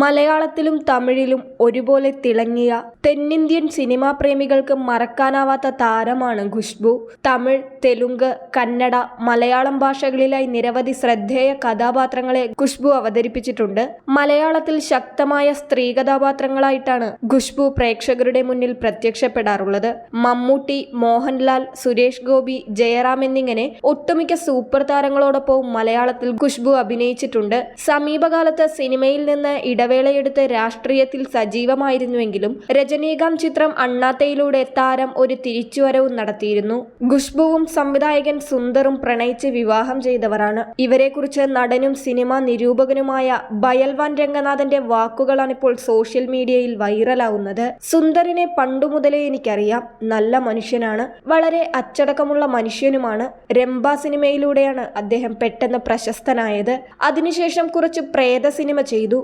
മലയാളത്തിലും തമിഴിലും ഒരുപോലെ തിളങ്ങിയ തെന്നിന്ത്യൻ സിനിമാ പ്രേമികൾക്ക് മറക്കാനാവാത്ത താരമാണ് ഖുഷ്ബു തമിഴ് തെലുങ്ക് കന്നഡ മലയാളം ഭാഷകളിലായി നിരവധി ശ്രദ്ധേയ കഥാപാത്രങ്ങളെ ഖുഷ്ബു അവതരിപ്പിച്ചിട്ടുണ്ട്. മലയാളത്തിൽ ശക്തമായ സ്ത്രീ കഥാപാത്രങ്ങളായിട്ടാണ് ഖുഷ്ബു പ്രേക്ഷകരുടെ മുന്നിൽ പ്രത്യക്ഷപ്പെടാറുള്ളത്. മമ്മൂട്ടി മോഹൻലാൽ സുരേഷ് ഗോപി ജയറാം എന്നിങ്ങനെ ഒട്ടുമിക്ക സൂപ്പർ താരങ്ങളോടൊപ്പവും മലയാളത്തിൽ ഖുഷ്ബു അഭിനയിച്ചിട്ടുണ്ട്. സമീപകാലത്ത് സിനിമയിൽ നിന്ന് ഇടവേളയെടുത്ത് രാഷ്ട്രീയത്തിൽ സജീവമായിരുന്നുവെങ്കിലും രജനീകാന്ത് ചിത്രം അണ്ണാത്തയിലൂടെ താരം ഒരു തിരിച്ചുവരവും നടത്തിയിരുന്നു. ഖുഷ്ബുവും സംവിധായകൻ സുന്ദറും പ്രണയിച്ച് വിവാഹം ചെയ്തവരാണ്. ഇവരെക്കുറിച്ച് നടനും സിനിമാ നിരൂപകനുമായ ബയൽവാൻ രംഗനാഥന്റെ വാക്കുകളാണ് ഇപ്പോൾ സോഷ്യൽ മീഡിയയിൽ വൈറലാവുന്നത്. സുന്ദറിനെ പണ്ടു മുതലേ എനിക്കറിയാം. നല്ല മനുഷ്യനാണ്. വളരെ അച്ചടക്കമുള്ള മനുഷ്യനുമാണ്. രംഭ സിനിമയിലൂടെയാണ് അദ്ദേഹം പെട്ടെന്ന് പ്രശസ്തനായത്. അതിനുശേഷം കുറച്ച് പ്രേത സിനിമ ചെയ്തു.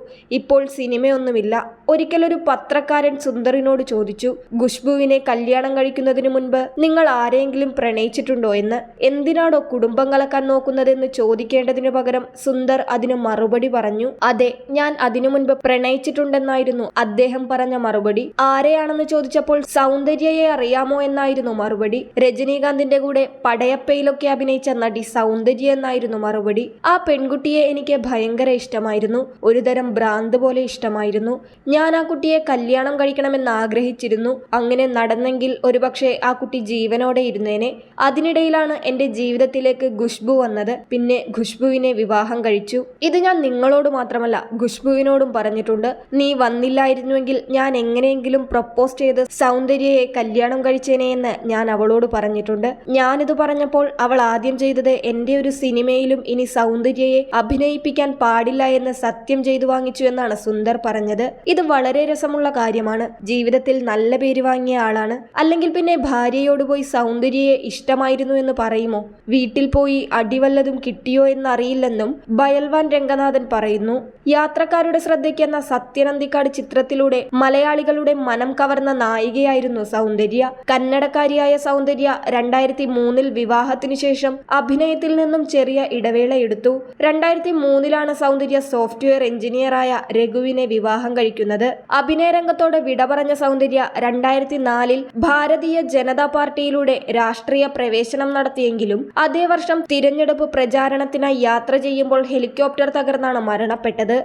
ഇപ്പോൾ സിനിമയൊന്നുമില്ല. ഒരിക്കലൊരു പത്രക്കാരൻ സുന്ദറിനോട് ചോദിച്ചു ഖുഷ്ബുവിനെ കല്യാണം കഴിക്കുന്നതിന് മുൻപ് നിങ്ങൾ ആരെങ്കിലും പ്രണയിച്ചിട്ടുണ്ടോ എന്ന്? എന്തിനാണോ കുടുംബം കലക്കാൻ നോക്കുന്നതെന്ന് ചോദിക്കേണ്ടതിനു പകരം സുന്ദർ അതിന് മറുപടി പറഞ്ഞു അതെ ഞാൻ അതിനു മുൻപ് പ്രണയിച്ചിട്ടുണ്ടെന്നായിരുന്നു അദ്ദേഹം പറഞ്ഞ മറുപടി. ആരെയാണെന്ന് ചോദിച്ചപ്പോൾ സൗന്ദര്യയെ അറിയാമോ എന്നായിരുന്നു മറുപടി. രജനീകാന്തിന്റെ കൂടെ പടയപ്പയിലൊക്കെ അഭിനയിച്ച നടി സൗന്ദര്യ എന്നായിരുന്നു മറുപടി. ആ പെൺകുട്ടിയെ എനിക്ക് ഭയങ്കര ഇഷ്ടമായിരുന്നു. ഒരുതരം ഭ്രാന്ത് പോലെ ഇഷ്ടമായിരുന്നു. ഞാൻ ആ കുട്ടിയെ കല്യാണം കഴിക്കണമെന്ന് ആഗ്രഹിച്ചിരുന്നു. അങ്ങനെ നടന്നെങ്കിൽ ഒരുപക്ഷെ ആ കുട്ടി ജീവനോടെ ഇരുന്നേനെ. അതിനിടയിലാണ് എന്റെ ജീവിതത്തിലേക്ക് ഖുഷ്ബു വന്നത്. പിന്നെ ഖുഷ്ബുവിനെ വിവാഹം കഴിച്ചു. ഇത് ഞാൻ നിങ്ങളോട് മാത്രമല്ല ഖുഷ്ബുവിനോടും പറഞ്ഞിട്ടുണ്ട്. നീ വന്നില്ലായിരുന്നുവെങ്കിൽ ഞാൻ എങ്ങനെയെങ്കിലും പ്രപ്പോസ് ചെയ്ത് സൗന്ദര്യയെ കല്യാണം കഴിച്ചേനെ എന്ന് ഞാൻ അവളോട് പറഞ്ഞിട്ടുണ്ട്. ഞാനിത് പറഞ്ഞപ്പോൾ അവൾ ആദ്യം ചെയ്തത് എന്റെ ഒരു സിനിമയിലും ഇനി സൗന്ദര്യയെ അഭിനയിപ്പിക്കാൻ പാടില്ല എന്ന് സത്യം ചെയ്തു വാങ്ങിച്ചു എന്നാണ് സുന്ദർ പറഞ്ഞത്. ഇത് വളരെ രസമുള്ള കാര്യമാണ്. ജീവിതത്തിൽ നല്ല പേര് വാങ്ങിയ ആളാണ്. അല്ലെങ്കിൽ പിന്നെ ഭാര്യയോട് പോയി സൗന്ദര്യയെ ഇഷ്ടമായിരുന്നു എന്ന് പറയുമോ? വീട്ടിൽ പോയി അടിവല്ലതും കിട്ടിയോ എന്നറിയില്ലെന്നും ബയൽവാൻ രംഗനാഥൻ പറയുന്നു. യാത്രക്കാരുടെ ശ്രദ്ധയ്ക്ക് എന്ന സത്യനന്ദിക്കാട് ചിത്രത്തിലൂടെ മലയാളികളുടെ മനം കവർന്ന നായികയായിരുന്നു സൗന്ദര്യ. കന്നഡക്കാരിയായ സൗന്ദര്യ രണ്ടായിരത്തി മൂന്നിൽ വിവാഹത്തിനു ശേഷം അഭിനയത്തിൽ നിന്നും ചെറിയ ഇടവേള എടുത്തു. രണ്ടായിരത്തി മൂന്നിലാണ് സൗന്ദര്യ സോഫ്റ്റ്വെയർ എഞ്ചിനീയറായ രഘുവിനെ വിവാഹം കഴിക്കുന്നത്. അഭിനയ രംഗത്തോട് വിട പറഞ്ഞ സൗന്ദര്യ രണ്ടായിരത്തി നാലിൽ ഭാരതീയ ജനതാ പാർട്ടിയിലൂടെ രാഷ്ട്രീയ പ്രവേശനം നടത്തിയെങ്കിലും അതേ വർഷം തിരഞ്ഞെടുപ്പ് പ്രചാരണത്തിനായി യാത്ര ചെയ്യുമ്പോൾ ഹെലികോപ്റ്റർ തകർന്നാണ് മരണപ്പെട്ടത്.